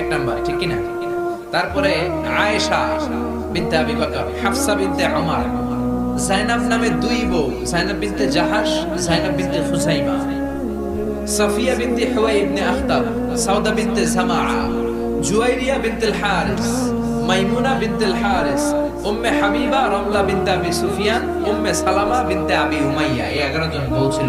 এক নাম্বার, ঠিক কিনা? তারপরে আয়েশা হাফসা জাইনাব নামে দুই বউ, জাইনাব জাহাশ, জাইনাব খুসাইমা সাফিয়া ইবনে আখতাব, সাউদা জামাআ, জুয়াইরিয়া বিনতে হারিস মাইমুনা বিনতে হারিস উম্মে হাবিবা রমলা বিনতে আবি সুফিয়ান, উম্মে সালামা বিনতে আবি উমাইয়া, এই 11 জন বউ ছিল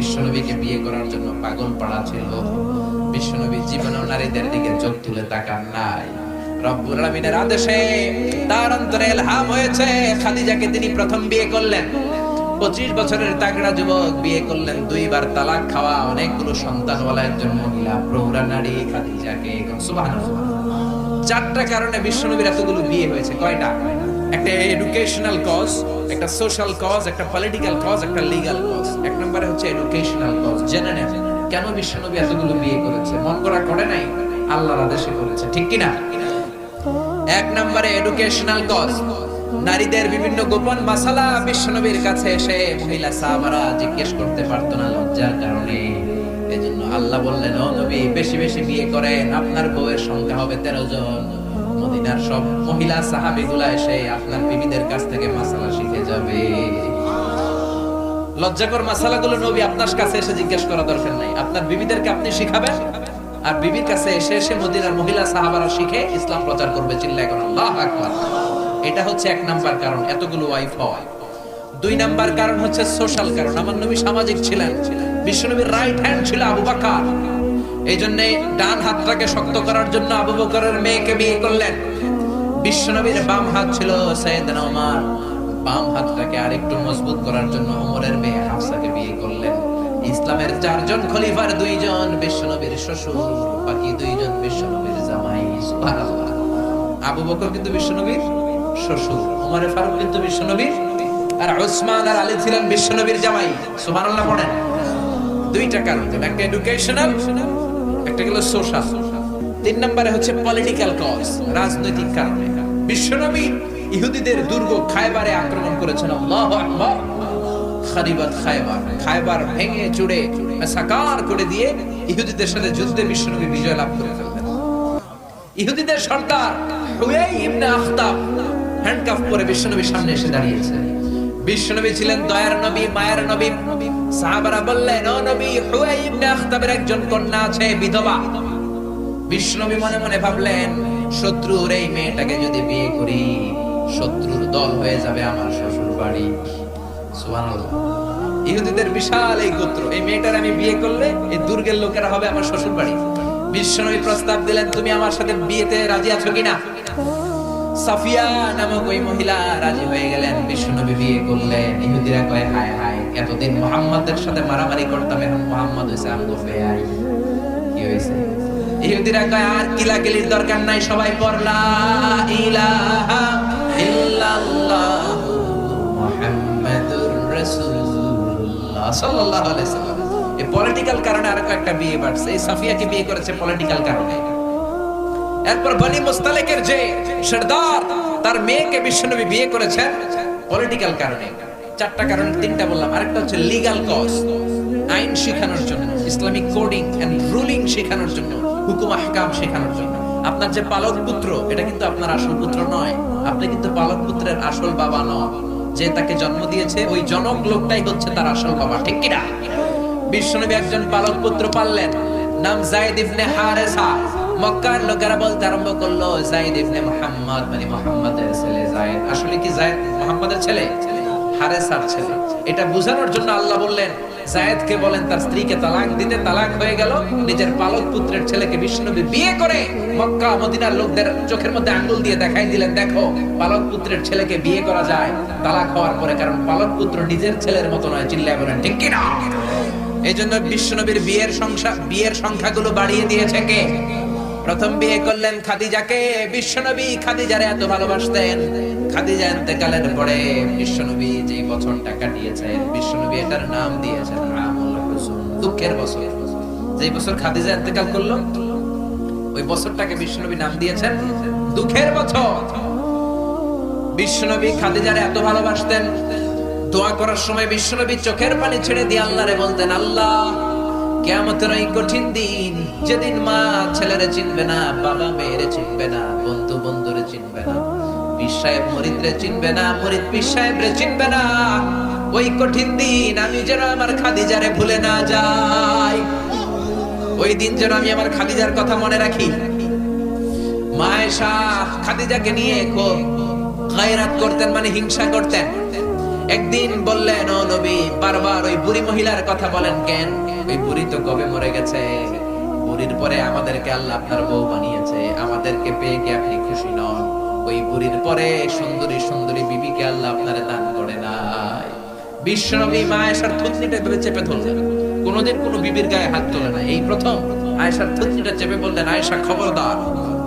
বিশ্বনবীকে বিয়ে করার জন্য পাগল পাড়া ছিল। বিশ্বনবী জীবনেও নারীদের দিকে চোখ তুলে তাকান নাই। পঁচিশ বছরের তালাক খাওয়া, অনেকগুলো চারটা কারণে বিশ্বনবীর এতগুলো বিয়ে হয়েছে। কয়টা? একটা এডুকেশনাল কজ একটা সোশ্যাল কজ একটা পলিটিক্যাল কজ একটা লিগ্যাল কজ এক নম্বরে হচ্ছে এডুকেশনাল কজ জেনে নেন কেন বিশ্বনবী এতগুলো বিয়ে করেছে? মন করা করে নাই? আল্লাহর আদেশে করেছে। ঠিক কিনা? এক নম্বরে এডুকেশনাল কজ নারীদের বিভিন্ন গোপন মাসালা বিশ্বনবীর কাছে এসে মহিলা সাহাবারা জিজ্ঞেস করতে পারতো না লজ্জার কারণে। এজন্য আল্লাহ বললেন, ও নবী, বেশি বেশি বিয়ে করেন। আপনার বউয়ের সংখ্যা হবে তেরো জন। মদিনার সব মহিলা সাহাবিগুলা এসে আপনার বিবিদের কাছ থেকে মাসালা শিখে যাবে। লজ্জাকর মাসালাগুলো নবী আপনার কাছে এসে জিজ্ঞেস করা দরকার নাই। আপনার বিবিদেরকে আপনি শিখাবেন, আর বিবির কাছে এসে এসে মদিনার মহিলা সাহাবারা শিখে ইসলাম প্রচার করবে, চিল্লায় করেন, আল্লাহ আকবার। এটা হচ্ছে এক নাম্বার কারণ, এতগুলো ওয়াইফ হয় দুই নাম্বার কারণ হচ্ছে সোশ্যাল কারণ। আমার নবী সামাজিক ছিলেন, বিশ্বনবীর রাইট হ্যান্ড ছিল আবু বকর। এই জন্য ডান হাতটাকে শক্ত করার জন্য আবু বকরের মেয়েকে বিয়ে করলেন। বিশ্বনবীর বাম হাত ছিল সৈয়দনা ওমর। বাম হাতটাকে আরেকটু মজবুত করার জন্য ওমরের মেয়ে হাফসাকে বিয়ে করলেন। ইসলামের চারজন খলিফার দুইজন বিশ্বনবীর শ্বশুর, বাকি দুইজন বিশ্বনবীর জামাই। সুবহানাল্লাহ। আবু বকর কিন্তু বিশ্বনবীর শ্বশুর, ওমরে ফারুক কিন্তু বিশ্বনবীর, আর ওসমান আর আলী ছিলেন বিশ্বনবীর জামাই। সুবহানাল্লাহ পড়েন। দুইটা কারণ একটা এডুকেশনাল একটা গেল সোশ্যাল তিন নম্বরে হচ্ছে পলিটিক্যাল কজ রাজনৈতিক কারণে। বিশ্বনবী ইহুদিদের দুর্গ খায়বারে আক্রমণ করেছেন, আল্লাহু আকবার। খারিবাত খায়বার খায়বার ভেঙে চুড়ে সাকার করে দিয়ে ইহুদিদের সাথে যুদ্ধে বিশ্বনবী বিজয় লাভ করে ফেললেন। ইহুদিদের সর্দার হুয়াই ইবনে আখতাব হ্যান্ডকাফ পরে বিশ্বনবীর সামনে এসে দাঁড়িয়েছে। বিশ্বনবী ছিলেন দয়ার নবী, মায়ের নবী। সাহাবারা বললেন, ও নবী হুয়াই ইবনে আখতাবের একজন কন্যা আছে, বিধবা। বিশ্বনবী মনে মনে ভাবলেন, শত্রুর এই মেয়েটাকে যদি বিয়ে করি, শত্রুর দল হয়ে যাবে আমার শ্বশুর বাড়ি সুবহানাল্লাহ। ইহুদিদের বিশাল এই গোত্র, এই মেয়েটার আমি বিয়ে করলে এই দুর্গের লোকেরা হবে আমার শ্বশুর বাড়ি বিশ্বনবী প্রস্তাব দিলেন, তুমি আমার সাথে বিয়েতে রাজি আছো কিনা? সাফিয়া নামক ওই মহিলা রাজি হয়ে গেলেন বিশ্বনবী বিয়ে করলেন। ইহুদিরা কয়, হায় হায় এতদিন মোহাম্মদের সাথে মারামারি করতাম, এখন মোহাম্মদ হয়েছে আমগো বেয়াই কি হয়েছে ইহুদিরা কয়, আর কিলাকিলির দরকার নাই, সবাই পড়লা পলিটিক্যাল কারণে আরও বিয়ে বাড়ছে। বিয়ে করেছে পলিটিক্যাল কারণে। এরপর যে সর্দার, তার মেয়েকে বিশ্বনবী বিয়ে করেছেন পলিটিক্যাল কারণে। চারটা কারণে, তিনটা বললাম। আরেকটা হচ্ছে লিগ্যাল কজ আইন শেখানোর জন্য, ইসলামিক কোডিং এন্ড রুলিং শেখানোর জন্য, হুকুম আহকাম শেখানোর জন্য। আপনার যে পালক পুত্র, এটা কিন্তু আপনার আসল পুত্র নয়। আপনি কিন্তু পালক পুত্রের আসল বাবা নয় যে তাকে জন্ম দিয়েছে, ওই জনক লোকটাই হচ্ছে তার আসল বাবা, ঠিক কিনা? বিশ্বনবী একজন পালক পুত্র পাললেন, নাম জায়েদ ইবনে হারেসা। মক্কার লোকেরা বলতে আরম্ভ করল জায়েদ ইবনে মুহাম্মদ মানে মুহাম্মাদের ছেলে জায়েদ আসলে কি জায়েদ মুহাম্মাদের ছেলে? হারেসার ছেলে। এটা বোঝানোর জন্য আল্লাহ বললেন বলেন, তার স্ত্রীকে তালাক দিতে তালাক হয়ে গেল, নিজের পালক পুত্রের ছেলেকে বিয়ে করে মক্কা মদিনার লোকদের চোখের মধ্যে আঙ্গুল দিয়ে দেখাই দিলেন, দেখো, পালক পুত্রের ছেলেকে বিয়ে করা যায় তালাক হওয়ার পরে, কারণ পালক পুত্র নিজের ছেলের মতো নয়। চিল্লায় বলেন, ঠিক কিনা? এই জন্য বিশ্বনবীর বিয়ের সংখ্যা বিয়ের সংখ্যাগুলো বাড়িয়ে দিয়েছে কে? প্রথম বিয়ে করলেন খাদিজাকে। বিশ্বনবী খাদিজারে এত ভালোবাসতেন। খাদিজা ইন্তেকালের পরে বিশ্বনবী যে বছরটা কাটিয়েছেন, বিশ্বনবী এটার নাম দিয়েছেন আমুল দুঃখের বছর। যে বছর খাদিজা ইন্তেকাল করল, ওই বছরটাকে বিশ্বনবী নাম দিয়েছেন দুঃখের বছর। বিশ্বনবী খাদিজারে এত ভালোবাসতেন। দোয়া করার সময় বিশ্বনবী চোখের পানি ছেড়ে দিয়ে আল্লাহরে বলতেন, আল্লাহ কেমতের কঠিন দিন, যেদিন মা ছেলেরে চিনবে না, বাবা মেয়েরে চিনবে না, বন্ধু বন্ধুরে চিনবে না, পীর মরিদরে চিনবে না, মরিদ পীর সাহেবরে চিনবে না। ওই কঠিন দিন আমি যেন আমার খাদিজারে ভুলে না যাই। ওই দিন যেন আমি আমার খাদিজার কথা মনে রাখি। মায়েশা খাদিজাকে নিয়ে খুব গায়রাত করতেন মানে হিংসা করতেন। একদিন বললেন, ও নবী, বারবার ওই বুড়ি মহিলার কথা বলেন কেন? ওই বুড়ি তো কবে মরে গেছে? বুড়ির পরে আমাদেরকে আল্লাহ আপনার বউ বানিয়েছে। আমাদেরকে পেয়ে কি আপনি খুশি নন? ওই বুড়ির পরে সুন্দরী সুন্দরী বিবিকে আল্লাহ আপনারে দান করে নাই। বিশ্বনবী মা আয়েশার থুতনিটা ভেবে চেপে ধরলেন। কোনোদিন কোনো বিবির গায়ে হাত তোলে না এই প্রথম আয়েশার থুতনিটা চেপে বললেন, আয়েশা খবরদার,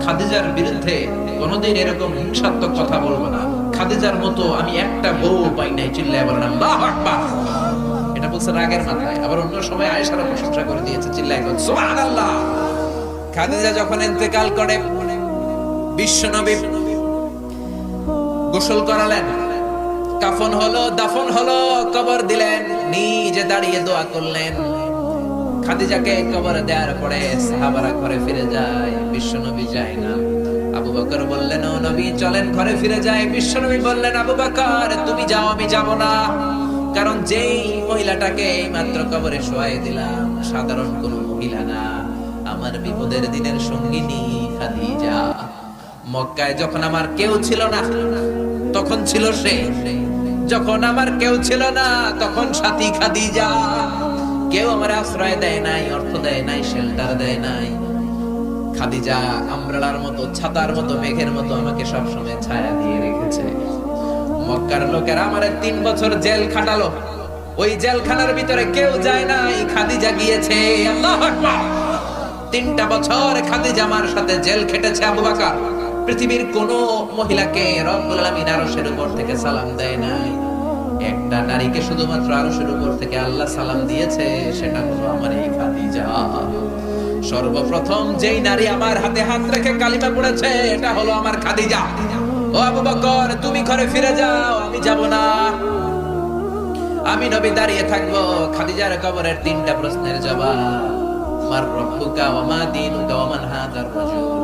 খাদিজার বিরুদ্ধে কোনোদিন এরকম হিংসাত্মক কথা বলব না। খাদিজার মতো আমি একটা বউ পাই নাই, চিল্লায় বলেন আল্লাহু আকবার এটা বলছে রাগের মাথায়। আবার অন্য সময় আয়েশার প্রশংসা করে দিয়েছে, চিল্লায় বলেন সুবহানাল্লাহ। খাদিজা যখন ইন্তেকাল করে, বিশ্বনবী গোসল করালেন। কাফন হলো, দাফন হলো, কবর দিলেন, নিজে দাঁড়িয়ে দোয়া করলেন। খাদিজাকে কবর দেওয়ার পরে সাহাবারা ঘরে ফিরে যায়, বিশ্বনবী যায় না। বকর বললেন নবী, চলেন ঘরে ফিরে যায় বিশ্বনবী বললেন আবু বকর তুমি যাও, আমি যাব না। কারণ যেই মহিলাটাকে এই মাত্র কবরে শোয়াই দিলাম, সাধারণ কোনো মহিলা না। আমার বিপদের দিনের সঙ্গিনী খাদিজা। মক্কায় যখন আমার কেউ ছিল না, তখন ছিল সে। যখন আমার কেউ ছিল না, তখন সাথী খাদিজা। কেউ আমার আশ্রয় দেয় নাই, অর্থ দেয় নাই শেল্টার দেয় নাই। খাদিজা আমরালার মতো, ছাতার মতো, মেঘের মতো আমাকে সবসময় ছায়া দিয়ে রেখেছে। মক্কার লোকেরা আমার তিন বছর জেল খাটালো। ওই জেলখানার ভিতরে কেউ যায় নাই, খাদিজা গিয়েছে। আল্লাহু তিনটা বছর খাদিজা আমার সাথে জেল খেটেছে আবু বকর। পৃথিবীর কোন মহিলাকে রব্বুল আলামিন আরশের উপর থেকে সালাম দেয় নাই। একটা নারীকে শুধুমাত্র আরশের উপর থেকে আল্লাহ সালাম দিয়েছে, সেটা হলো আমার এই খাদিজা। সর্বপ্রথম যেই নারী আমার হাতে হাত রেখে কালিমা পড়েছে, এটা হলো আমার খাদিজা। ও আবু বকর, তুমি ঘরে ফিরে যাও, আমি যাব না। আমি নবী দাঁড়িয়ে থাকব, খাদিজার কবরের তিনটা প্রশ্নের জবাব। মার রব্বুকা ওয়া মা দীনুকা ওয়া মান হাযার রাজুল।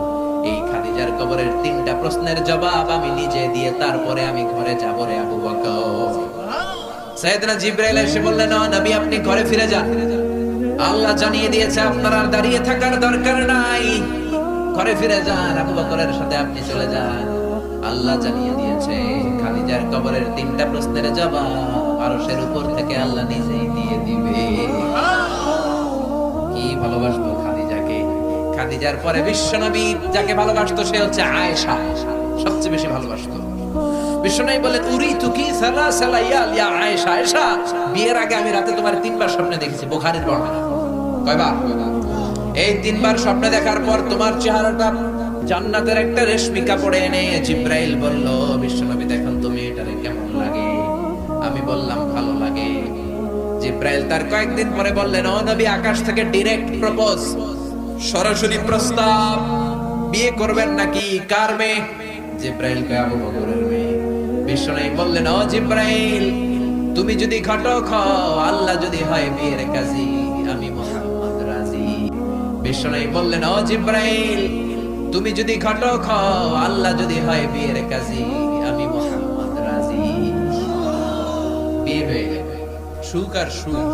এই খাদিজার কবরের তিনটা প্রশ্নের জবাব আমি নিজে দিয়ে তারপরে আমি ঘরে যাব রে আবু বকর। সাইয়েদনা জিবরাইল এসে বললেন নবী, আপনি ঘরে ফিরে যান। আল্লাহ জানিয়ে দিয়েছে, আপনার আর দাঁড়িয়ে থাকার দরকার নাই। ঘরে ফিরে যান, আবু বকরের সাথে আপনি চলে যান। আল্লাহ জানিয়ে দিয়েছে, খাদিজার কবরের তিনটা প্রশ্নের জবাব আরশের উপর থেকে আল্লাহ নিজেই দিয়ে দিবে। কি ভালোবাসতো খাদিজাকে? খাদিজার পরে বিশ্বনবী যাকে ভালোবাসতো সে হচ্ছে আয়েশা। সবচেয়ে বেশি ভালোবাসতো। উরি তুকি সালা ইয়া আয়েশা আয়েশা, বিয়ের আগে আমি রাতে তোমার তিনবার স্বপ্নে দেখেছি বর্ণনা। কয়বার? এই তিনবার দেখার পর তোমার চেহারাটা জান্নাতের একটা রেশমি কাপড়ে এনে জিব্রাইল বলল বিশ্বনবী তুমি এটারে কেমন লাগে? আমি বললাম, ভালো লাগে। জিব্রাইল তার কয়েকদিন পরে বললেন, ও নবী, আকাশ থেকে ডিরেক্ট প্রপোজ সরাসরি প্রস্তাব, বিয়ে করবেন নাকি? কার মেয়ে? জিব্রাইল কে আবু বকরের মেয়ে। বিশ্বনবী বললেন, ও জিব্রাইল, তুমি যদি ঘটক আল্লাহ যদি হয় বিয়ের কাজী, আমি মোহাম্মদ রাজি। বিশ্বনবী বললেন, ও জিব্রাইল, তুমি যদি ঘটক আল্লাহ যদি হয় বিয়ের কাজী, আমি মোহাম্মদ রাজি। বিয়ে হয়ে সুখ আর সুখ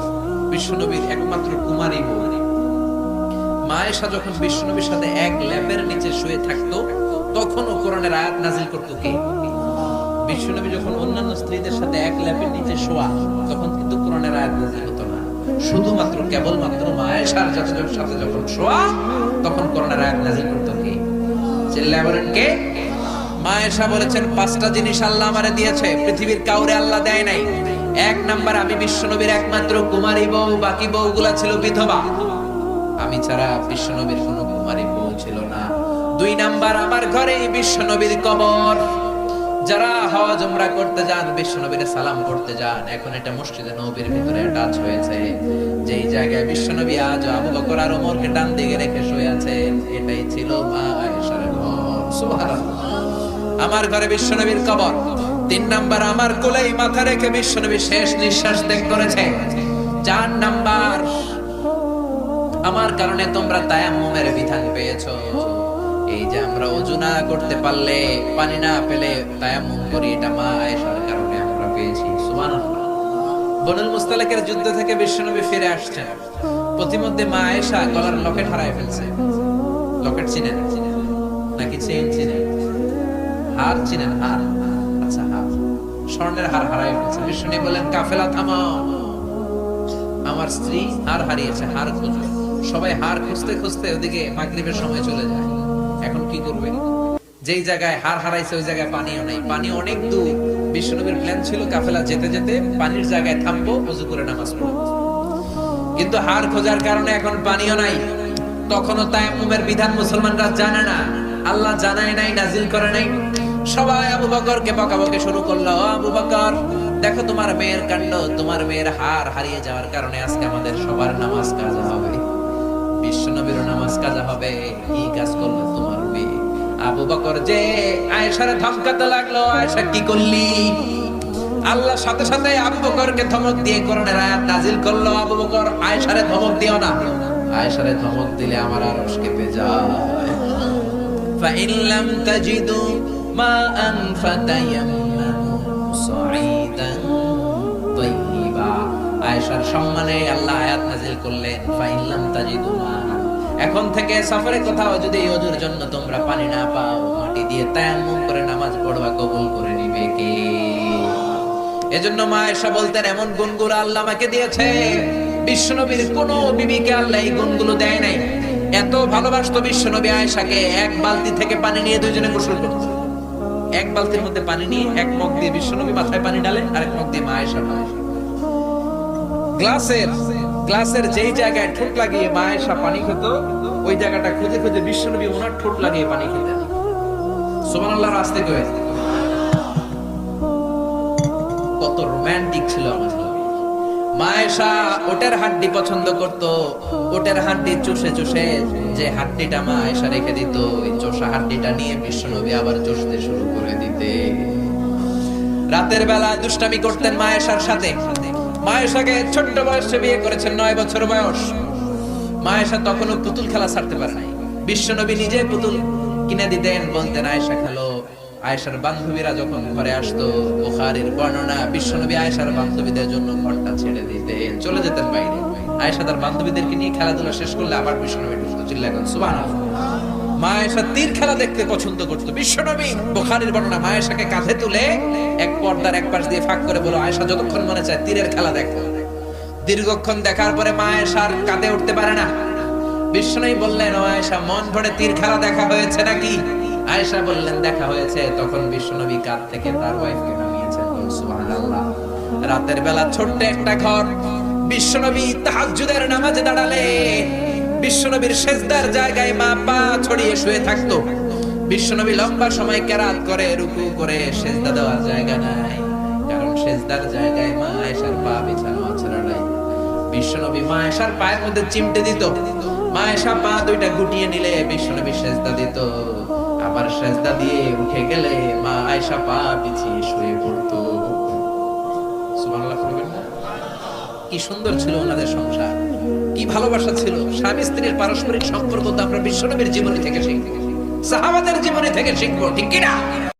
বিশ্বনবীর একমাত্র কুমারী বউ। মায়েশা যখন বিশ্বনবীর সাথে এক ল্যাপের নিচে শুয়ে থাকতো তখনও কোরআনের আয়াত নাজিল করতো কে? বিশ্বনবী যখন অন্যান্য স্ত্রীদের সাথে এক ল্যাপের নিচে শোয়া, তখন কিন্তু কোরআনের আয়াত নাজিল হতো না। শুধুমাত্র কেবলমাত্র মায়েশার সাথে সাথে যখন শোয়া, তখন কোরআনের আয়াত নাজিল করতো কে? চিল্লায় বলেন কে? মায়েশা বলেছেন, পাঁচটা জিনিস আল্লাহ আমারে দিয়েছে, পৃথিবীর কাউরে আল্লাহ দেয় নাই। এক নাম্বার, আমি বিশ্বনবীর একমাত্র কুমারী বউ, বাকি বউগুলা ছিল বিধবা। আমি ছাড়া বিশ্বনবীর কোনো দুই নাম্বার আমার ঘরে বিশ্বনবীর কবর। যারা হজ উমরা করতে যান, বিশ্বনবীর সালাম করতে যান। এখন এটা মসজিদে নবীর ভিতরে টাচ হয়েছে। যেই জায়গায় বিশ্বনবী আজ আবু বকর আর ওমরকে ডান দিকে রেখে শুয়ে আছেন এটাই ছিল মা আয়েশার ঘর। সুবহানাল্লাহ। আমার ঘরে বিশ্বনবীর কবর। তিন নাম্বার, আমার কোলেই মাথা রেখে বিশ্বনবী শেষ নিঃশ্বাস ত্যাগ করেছে। চার নাম্বার, আমার কারণে তোমরা তায়াম্মুমের বিধান পেয়েছ। এই যে আমরা অজু না করতে পারলে, পানি না পেলে তায়াম্মুম করি, এটা মা আয়েশার কারণে আমরা পেয়েছি। সুবহানাল্লাহ। বনুল যুদ্ধ থেকে বিশ্বনবী ফিরে আসছেন। প্রতিমধ্যে মা আয়েশা গলার লকেট হারায় ফেলছে। লকেট চিনেন? নাকি চেইন চিনেন? হার চিনেন? হার। আচ্ছা হার। স্বর্ণের হার হারায় ফেলছে। বিষ্ণু বলেন কাফেলা থামাও আমার স্ত্রী হার হারিয়েছে, হার খুঁজবে সবাই হার খুঁজতে খুঁজতে ওদিকে মাগরিবের সময় চলে যায়। এখন কি করবে? যেই জায়গায় হার হারাইছে, ওই জায়গায় পানিও নাই। পানি অনেক দূর। বিষ্ণুনবীর প্ল্যান ছিল কাফেলা যেতে যেতে পানির জায়গায় থামবো অজু করে নামাজ পড়ব। কিন্তু হার খোঁজার কারণে এখন পানিও নাই। তখনও তায়াম্মুমের বিধান মুসলমানরা জানে না। আল্লাহ জানায় নাই, নাজিল করে নাই। সবাই আবু বকরকে বকাবকি শুরু করল, "ও আবু বকর, দেখো তোমার মেয়ের কাণ্ড, তোমার মেয়ের হার হারিয়ে যাওয়ার কারণে আজকে আমাদের সবার নামাজ কাজা হবে। নামাজ কাজা হবে, এই কাজ তোমার আবু বকর যে ধমকাতে লাগল, আয়েশা কি করলি? আল্লাহ সাথে সাথে আবু বকরকে ধমক দিয়ে নাজিল করল। আবু বকর, আয়েশারে ধমক দিও না। আয়েশারে ধমক দিলে আমার যায়। ফা ইন লাম তাজিদু মা আন আয়েশার সম্মানে আল্লাহ আয়াত নাজিল করলেন ফা ইন লাম তাজিদু মা এখন থেকে সফরে কোথাও যদি অজুর জন্য তোমরা পানি না পাও, মাটি দিয়ে তায়াম্মুম করে নামাজ পড়বা, কবুল করে নিবে কে? এজন্য মা এসা বলতেন, এমন গুণগুলো আল্লাহ আমাকে দিয়েছে। বিশ্বনবীর কোন বিবিকে আল্লাহ এই গুণগুলো দেয় নাই। এত ভালোবাসতো বিশ্বনবী আয়েশাকে, এক বালতি থেকে পানি নিয়ে দুইজনে গোসল করত এক বালতির মধ্যে পানি নিয়ে এক মগ দিয়ে বিশ্বনবী মাথায় পানি ডালে আর এক মগ দিয়ে মা আয়েশা গ্লাসের গ্লাসের যেই জায়গায় ঠোঁট লাগিয়ে মা আয়েশা পানি খেত, ওই জায়গাটা খুঁজে খুঁজে বিশ্বনবী ওনার ঠোঁট লাগিয়ে পানি খেতেন সুবহানাল্লাহর আস্তে কয়ে কত রোমান্টিক ছিল আমার মায়েশা ওটের হাড্ডি পছন্দ করত, ওটের হাড্ডি চুষে চুষে যে হাড্ডিটা মা আয়েশা রেখে দিত, ওই চোষা হাড্ডিটা নিয়ে বিশ্বনবী আবার চষতে শুরু করে দিতে। রাতের বেলা দুষ্টামি করতেন মায়েশার সাথে। মায়েশাকে ছোট্ট বয়সে বিয়ে করেছেন নয় বছর বয়স। মায়েশা তখনও পুতুল খেলা ছাড়তে পারে নাই। বিশ্বনবী নিজে পুতুল কিনে দিতেন, বলতেন, আয়েশা খেলো। আয়েশার বান্ধবীরা যখন ঘরে আসতো, বুখারীর বর্ণনা, বিশ্বনবী আয়েশার বান্ধবীদের জন্য ঘরটা ছেড়ে দিতেন, চলে যেতেন বাইরে। আয়েশা তার বান্ধবীদেরকে নিয়ে খেলাধুলা শেষ করলে আবার বিশ্বনবী ঢুকতো চিল্লাতেন সুবহানাল্লাহ। মা আয়েশা তীর খেলা দেখতে পছন্দ করতো। বিশ্বনবী বুখারীর বর্ণনা মা আয়েশাকে কাঁধে তুলে এক পর্দার এক পাশ দিয়ে ফাঁক করে বলো, আয়েশা যতক্ষণ মনে চায় তীরের খেলা দেখো। দীর্ঘক্ষণ দেখার পরে মা আয়েশার কাঁধে উঠতে পারে না। বিষ্ণুই বললেন, ও আয়েশা, মন ভরে তীর খেলা দেখা হয়েছে নাকি? আয়েশা বললেন, দেখা হয়েছে। তখন বিশ্বনবী কাঁধ থেকে তার ওয়াইফকে নামিয়েছেন সুবহানাল্লাহ। রাতের বেলা ছোট্ট একটা ঘর। বিশ্বনবী তাহাজ্জুদের নামাজে দাঁড়ালে বিশ্বনবীর সেজদার জায়গায় মা পা ছড়িয়ে শুয়ে থাকতো। বিশ্বনবী লম্বা সময় কেরাত করে, রুকু করে সেজদা দেওয়ার জায়গা নাই। কারণ সেজদার জায়গায় মা আয়েশার পা বিছানো আছে নাই। বিশ্বনবী মা আয়েশার পায়ের মধ্যে চিমটে দিত। মা আয়েশা পা দুইটা গুটিয়ে নিলে বিশ্বনবী সেজদা দিত। আবার সেজদা দিয়ে উঠে গেলে মা আয়েশা পা পিছিয়ে শুয়ে পড়তো। সুবহানাল্লাহ কি সুন্দর ছিল ওনাদের সংসার। কি ভালোবাসা ছিল? স্বামী স্ত্রীর পারস্পরিক সম্পর্ক তো আমরা বিশ্বনবীর জীবনী থেকে শিখব। সাহাবাদের জীবনী থেকে শিখব, ঠিক কিনা?